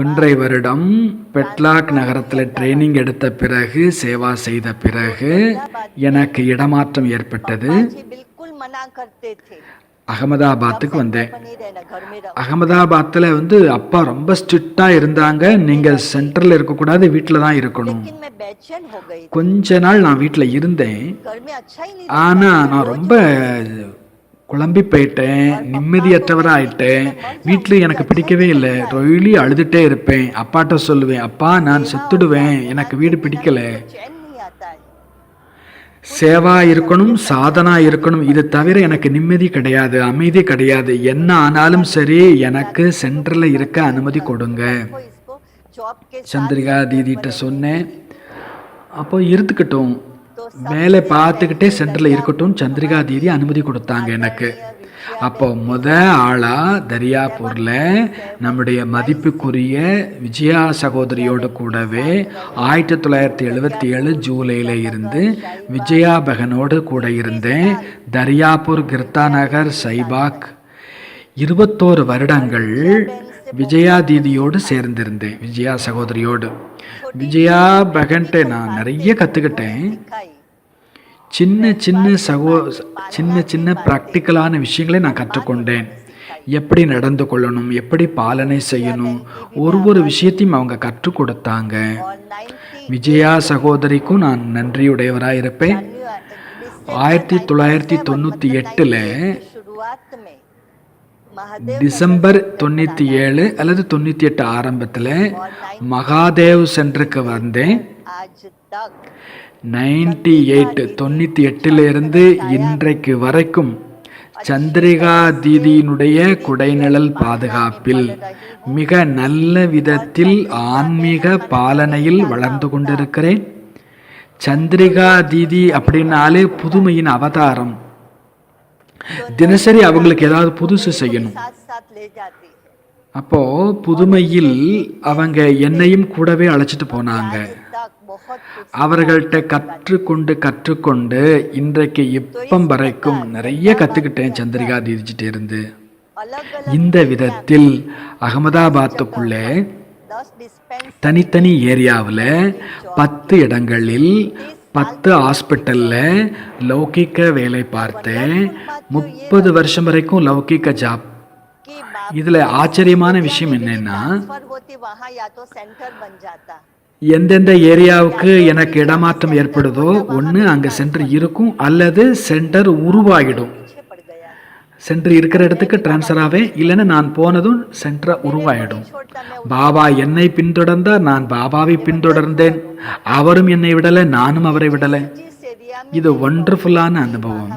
ஒன்றை வருடம் பெட்லாக் நகரத்தில் ட்ரைனிங் எடுத்த பிறகு சேவா செய்த பிறகு எனக்கு இடமாற்றம் ஏற்பட்டது. அகமதாபாத்துக்கு வந்தேன். அகமதாபாத்தில் வந்து அப்பா ரொம்ப ஸ்ட்ரிக்டாக இருந்தாங்க. நீங்கள் சென்டரில் இருக்கக்கூடாது வீட்டில் தான் இருக்கணும். கொஞ்ச நாள் நான் வீட்டில் இருந்தேன். ஆனால் நான் ரொம்ப குழம்பி போயிட்டேன் நிம்மதியற்றவராகிட்டேன் வீட்டில் எனக்கு பிடிக்கவே இல்லை. டொய்லி அழுதுகிட்டே இருப்பேன். அப்பாட்ட சொல்லுவேன் அப்பா நான் செத்துடுவேன். எனக்கு வீடு பிடிக்கலை. சேவா இருக்கணும் சாதனா இருக்கணும் இது தவிர எனக்கு நிம்மதி கிடையாது அமைதி கிடையாது. என்ன ஆனாலும் சரி எனக்கு சென்டரில் இருக்க அனுமதி கொடுங்க. சந்திரிகா தீதிகிட்ட சொன்னேன். அப்போ இருந்துக்கிட்டோம். மேலே பார்த்துக்கிட்டே சென்டரில் இருக்கட்டும் சந்திரிகா தீதி அனுமதி கொடுத்தாங்க எனக்கு. அப்போ முத ஆளா தரியாபூரில் நம்முடைய மதிப்புக்குரிய விஜயா சகோதரியோடு கூடவே ஆயிரத்தி தொள்ளாயிரத்தி எழுபத்தி ஏழு ஜூலையில் இருந்து விஜயா பகனோடு கூட இருந்தேன். தரியாபூர் கிர்தா நகர் சைபாக். இருபத்தோரு வருடங்கள் விஜயா தீதியோடு சேர்ந்திருந்தேன் விஜயா சகோதரியோடு. விஜயா பகன்ட்டு நான் நிறைய கற்றுக்கிட்டேன் சின்ன சின்ன சகோ சின்ன சின்ன ப்ராக்டிக்கலான விஷயங்களை நான் கற்றுக்கொண்டேன். எப்படி நடந்து கொள்ளணும் எப்படி பாலனை செய்யணும் ஒரு ஒரு விஷயத்தையும் அவங்க கற்றுக் கொடுத்தாங்க. விஜயா சகோதரிக்கும் நான் நன்றியுடையவராக இருப்பேன். ஆயிரத்தி தொள்ளாயிரத்தி தொண்ணூற்றி எட்டில் டிசம்பர் தொண்ணூற்றி ஏழு அல்லது தொண்ணூற்றி எட்டு ஆரம்பத்தில் மகாதேவ் சென்டருக்கு வந்தேன். நைன்டி எயிட் தொண்ணூற்றி எட்டிலிருந்து இன்றைக்கு வரைக்கும் சந்திரிகா தீதியினுடைய குடைநிழல் பாதுகாப்பில் மிக நல்ல விதத்தில் ஆன்மீக பாலனையில் வளர்ந்து கொண்டிருக்கிறேன். சந்திரிகா தீதி அப்படின்னாலே புதுமையின் அவதாரம். தினசரி அவங்களுக்கு ஏதாவது புதுசு செய்யணும். அப்போ புதுமையில் அவங்க என்னையும் கூடவே அழைச்சிட்டு போனாங்க. அவர்கள்ட்ட கற்றுக்கொண்டு கற்றுக்கொண்டு இன்றைக்கு இப்பம் வரைக்கும் நிறைய கத்துக்கிட்டேன் சந்திரிகா தீதிச்சிட்டு இருந்து. இந்த விதத்தில் அகமதாபாத்துக்குள்ளே தனித்தனி ஏரியாவில் பத்து இடங்களில் பத்து ஹாஸ்பிட்டலில் லௌகிக்க வேலை பார்த்தேன். முப்பது வருஷம் வரைக்கும் லௌகிக்க ஜாப். இதில் ஆச்சரியமான விஷயம் என்னென்னா எந்தெந்த ஏரியாவுக்கு எனக்கு இடமாற்றம் ஏற்படுதோ ஒன்று அங்கே சென்டர் இருக்கும் அல்லது சென்டர் உருவாகிடும். சென்று இருக்கிற இடத்துக்கு டிரான்ஸ்ஃபர் ஆவேன். இல்லைன்னு நான் போனதும் சென்டராக உருவாயிடும். பாபா என்னை பின்தொடர்ந்தார் நான் பாபாவை பின்தொடர்ந்தேன். அவரும் என்னை விடலை நானும் அவரை விடலை. இது ஒண்டர்ஃபுல்லான அனுபவம்.